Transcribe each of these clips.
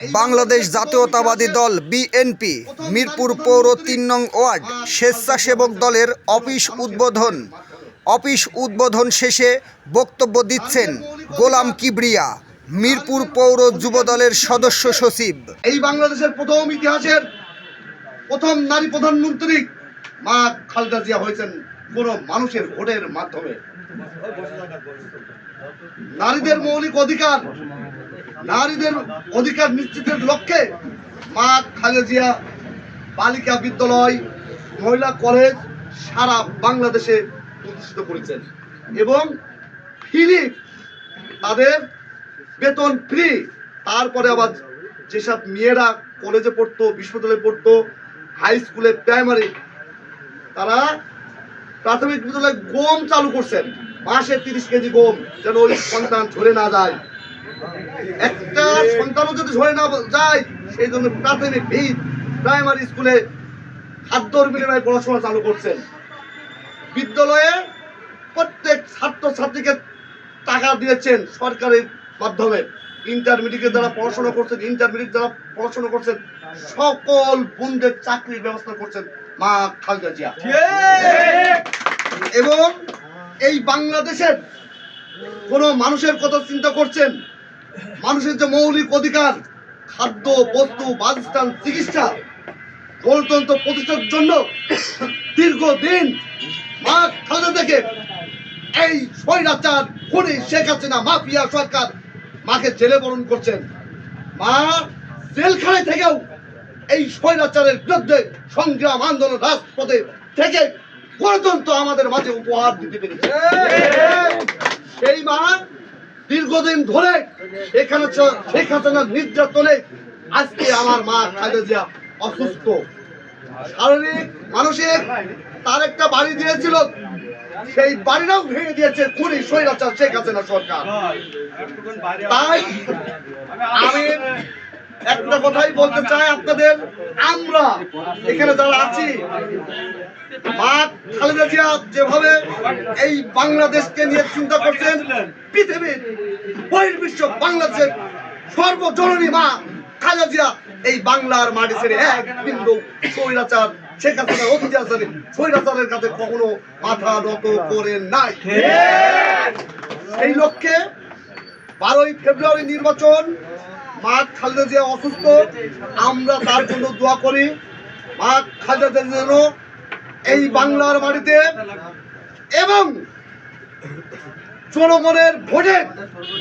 বাংলাদেশ জাতীয়তাবাদী দল বিএনপি, মিরপুর পৌর তিন নং ওয়ার্ড, স্বেচ্ছাসেবক দলের অফিস উদ্বোধন। অফিস উদ্বোধন শেষে বক্তব্য দিচ্ছেন গোলাম কিবরিয়া, মিরপুর পৌর যুব দলের সদস্য সচিব। এই বাংলাদেশের প্রথম ইতিহাসের প্রথম নারী প্রধানমন্ত্রী মা খালেদা জিয়া হয়েছেন কোন মানুষের ভোটের মাধ্যমে। নারীদের মৌলিক অধিকার নারীদের অধিকার নিশ্চিতের লক্ষ্যে মা খালেজিয়া বালিকা বিদ্যালয়, মহিলা কলেজ সারা বাংলাদেশে প্রতিষ্ঠিত করেছেন। এবং ফিরি তাদের বেতন ফ্রি। তারপরে আবার যেসব মেয়েরা কলেজে পড়তো, বিশ্ববিদ্যালয়ে পড়তো হাই স্কুলে প্রাইমারি তারা প্রাথমিক বিদ্যালয়ে গম চালু করছেন। মাসে তিরিশ কেজি গম যেন ওই সন্তান ঝরে না যায়। একটা সন্তানও যদি ঝরে না যায় সেই জন্য প্রাথমিক ভিত। প্রাইমারি স্কুলে খাদ্যর বিনিময়ে পড়াশোনা চালু করছেন। বিদ্যালয়ে প্রত্যেক ছাত্র ছাত্রীকে টাকা দিয়েছেন সরকারের মাধ্যমে। ইন্টারমিডিয়েট যারা পড়াশোনা করছেন ইন্টারমিডিয়েট যারা পড়াশোনা করছেন সকল বন্ধের চাকরির ব্যবস্থা করছেন মা খালেদা জিয়া। এবং এই বাংলাদেশের কোন মানুষের কথা চিন্তা করছেন? মানুষের যে মৌলিক অধিকার, খাদ্য, বস্তু, বাসস্থান, চিকিৎসা, গণতন্ত্র প্রতিষ্ঠার জন্য দীর্ঘদিন মা খালেদা থেকে এই স্বৈরাচার খুনি শেখ হাসিনা মাফিয়া সরকার মাকে জেলে বরণ করছেন। মা জেলখানায় থেকেও এই স্বৈরাচারের বিরুদ্ধে সংগ্রাম, আন্দোলন, রাজপথে থেকে গণতন্ত্র আমাদের মাঝে উপহার দিতে পেরেছে। সেই মা দীর্ঘদিন ধরে এখানে শেখ হাসিনার নির্যাতনে আজকে আমার মা খালেদা জিয়া অসুস্থ। শারীরিক, মানসিক, তার একটা বাড়ি দিয়েছিল, সেই বাড়িটাও ভেঙে দিয়েছে খুনি স্বৈরাচার শেখ হাসিনা সরকার। তাই আমি একটা কথাই বলতে চাই আপনাদের আমরা এখানে যারা আছি খালেদা জিয়া যেভাবে এই বাংলাদেশকে নিয়ে চিন্তা করছেন পৃথিবীর বহির্বিশ্ব বাংলাদেশের সর্বজননী মা খালেদা জিয়া এই বাংলার মাটি ছেড়ে এক বিন্দু স্বৈরাচার শেখ হাসিনার অত্যাচারে স্বৈরাচারের কাছে কখনো মাথা নত করে নাই। এই লক্ষ্যে বারোই ফেব্রুয়ারি নির্বাচন মা খালেদা জিয়া অসুস্থ, আমরা তার জন্য দোয়া করি। মা খালেদা যেন এই বাংলার মাটিতে এবং জনগণের ভোটে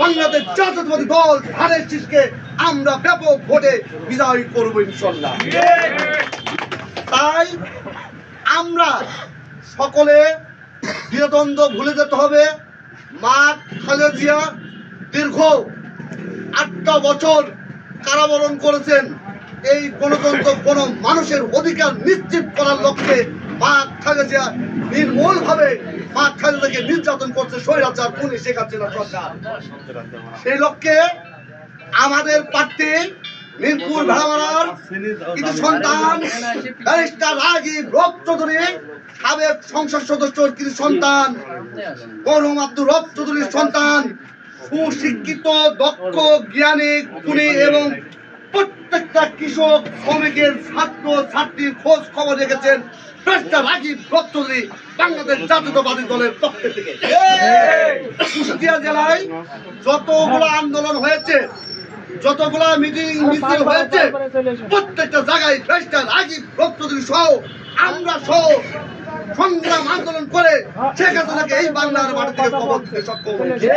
বাংলাদেশ জাতীয়তাবাদী দল, ধানের শীষকে আমরা ব্যাপক ভোটে বিজয় করব ইনশাল্লাহ তাই আমরা সকলে দ্বিধাদ্বন্দ্ব ভুলে যেতে হবে। মা খালেদা জিয়া দীর্ঘ আটটা বছর কারাবরণ করেছেন। এই গণতন্ত্র কোন মানুষের অধিকার নিশ্চিত করার লক্ষ্যে মা নির্মূল ভাবে মা খালেদাকে নির্যাতন করছে স্বৈরাচার খুনি শেখ সরকার। সেই লক্ষ্যে আমাদের প্রার্থী মিরপুর ভেড়ামারার কিছু সন্তান, ব্যারিস্টার রাজীব চৌধুরী, সাবেক সংসদ সদস্য কিছু সন্তান মরহুম আব্দুর রব চৌধুরীর সন্তান সুশিক্ষিত, দক্ষ, জ্ঞানী গুণী এবং প্রত্যেকটা কৃষক, শ্রমিকের ছাত্র, ছাত্রীর খোঁজ খবর রেখেছেন জাতীয়তাবাদী দলের জেলায় যতগুলো আন্দোলন হয়েছে, যতগুলা মিটিং হয়েছে, প্রত্যেকটা জায়গায় রব সহ, আমরা সহ সংগ্রাম আন্দোলন করে শেখ হাসিনাকে এই বাংলার মাটি থেকে কবর দিতে সক্ষম হয়েছে।